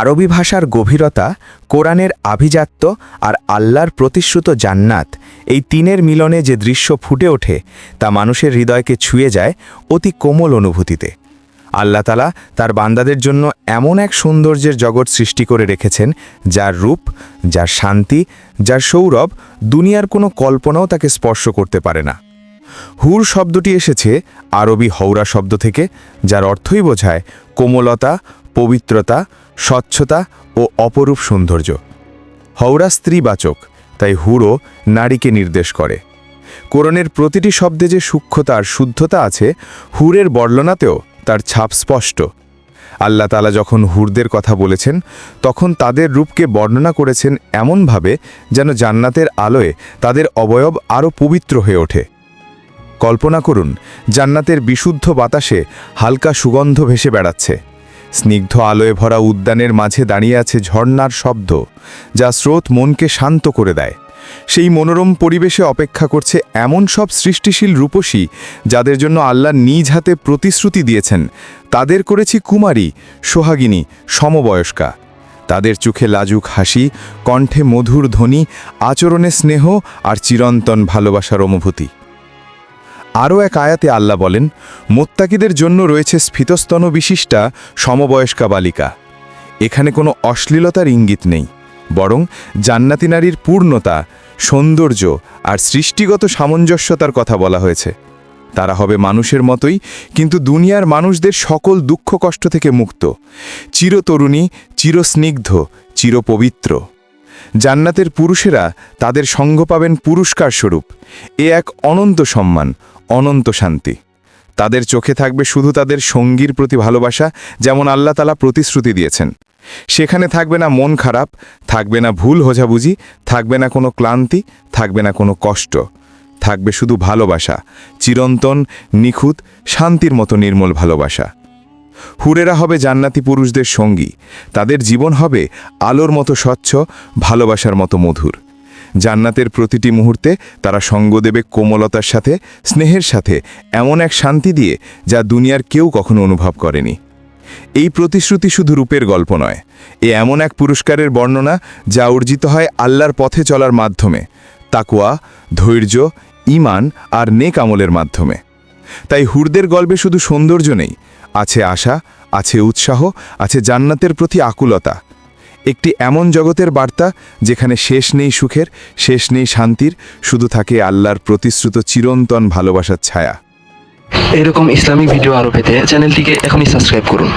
আরবি ভাষার গভীরতা, কোরআনের আভিজাত্য আর আল্লাহর প্রতিশ্রুত জান্নাত, এই তিনের মিলনে যে দৃশ্য ফুটে ওঠে, তা মানুষের হৃদয়কে ছুঁয়ে যায় অতি কোমল অনুভূতিতে। আল্লাহ তালা তার বান্দাদের জন্য এমন এক সৌন্দর্যের জগৎ সৃষ্টি করে রেখেছেন, যার রূপ, যার শান্তি, যার সৌরভ দুনিয়ার কোনো কল্পনাও তাকে স্পর্শ করতে পারে না। হুর শব্দটি এসেছে আরবি হৌরা শব্দ থেকে, যার অর্থই বোঝায় কোমলতা, পবিত্রতা, স্বচ্ছতা ও অপরূপ সৌন্দর্য। হৌরা স্ত্রীবাচক, তাই হুরও নারীকে নির্দেশ করে। কোরণের প্রতিটি শব্দে যে সূক্ষ্মতা আর শুদ্ধতা আছে, হুরের বর্ণনাতেও তার ছাপ স্পষ্ট। আল্লাহ তালা যখন হুরদের কথা বলেছেন, তখন তাদের রূপকে বর্ণনা করেছেন এমনভাবে যেন জান্নাতের আলোয় তাদের অবয়ব আরও পবিত্র হয়ে ওঠে। কল্পনা করুন, জান্নাতের বিশুদ্ধ বাতাসে হালকা সুগন্ধ ভেসে বেড়াচ্ছে। স্নিগ্ধ আলোয় ভরা উদ্যানের মাঝে দাঁড়িয়ে আছে ঝর্নার শব্দ, যা স্রোত মনকে শান্ত করে দেয়। সেই মনোরম পরিবেশে অপেক্ষা করছে এমন সব সৃষ্টিশীল রূপসী, যাদের জন্য আল্লাহ নিজ হাতে প্রতিশ্রুতি দিয়েছেন। তাদের করেছি কুমারী, সোহাগিনী, সমবয়স্কা। তাদের চোখে লাজুক হাসি, কণ্ঠে মধুর ধ্বনি, আচরণে স্নেহ আর চিরন্তন ভালোবাসার অনুভূতি। আরও এক আয়াতে আল্লাহ বলেন, মোত্তাকিদের জন্য রয়েছে স্ফীতস্তন বিশিষ্টা সমবয়স্কা বালিকা। এখানে কোনো অশ্লীলতার ইঙ্গিত নেই, বরং জান্নাতি নারীর পূর্ণতা, সৌন্দর্য আর সৃষ্টিগত সামঞ্জস্যতার কথা বলা হয়েছে। তারা হবে মানুষের মতোই, কিন্তু দুনিয়ার মানুষদের সকল দুঃখ কষ্ট থেকে মুক্ত। চিরতরুণী, চিরস্নিগ্ধ, চিরপবিত্র। জান্নাতের পুরুষেরা তাদের সঙ্গ পাবেন পুরস্কার স্বরূপ এ এক অনন্ত সম্মান অনন্ত শান্তি। তাদের চোখে থাকবে শুধু তাদের সঙ্গীর প্রতি ভালোবাসা, যেমন আল্লাহ তালা প্রতিশ্রুতি দিয়েছেন। সেখানে থাকবে না মন খারাপ, থাকবে না ভুল হোঝাবুঝি থাকবে না কোনো ক্লান্তি, থাকবে না কোনো কষ্ট। থাকবে শুধু ভালোবাসা, চিরন্তন, নিখুঁত, শান্তির মতো নির্মল ভালোবাসা। হুরেরা হবে জান্নাতি পুরুষদের সঙ্গী। তাদের জীবন হবে আলোর মতো স্বচ্ছ, ভালোবাসার মতো মধুর। জান্নাতের প্রতিটি মুহূর্তে তারা সঙ্গ দেবে কোমলতার সাথে, স্নেহের সাথে, এমন এক শান্তি দিয়ে যা দুনিয়ার কেউ কখনো অনুভব করেনি। এই প্রতিশ্রুতি শুধু রূপের গল্প নয়, এ এমন এক পুরস্কারের বর্ণনা যা অর্জিত হয় আল্লাহর পথে চলার মাধ্যমে তাকুয়া ধৈর্য ইমান আর নেক আমলের মাধ্যমে। তাই হুরদের গল্পে শুধু সৌন্দর্য নেই, আছে আশা, আছে উৎসাহ, আছে জান্নাতের প্রতি আকুলতা একটি এমন জগতের বার্তা যেখানে শেষ নেই সুখের, শেষ নেই শান্তির, শুধু থাকে আল্লাহর প্রতিশ্রুত চিরন্তন ভালোবাসার ছায়া। এরকম ইসলামিক ভিডিও আরও পেতে চ্যানেলটিকে এখনই সাবস্ক্রাইব করুন।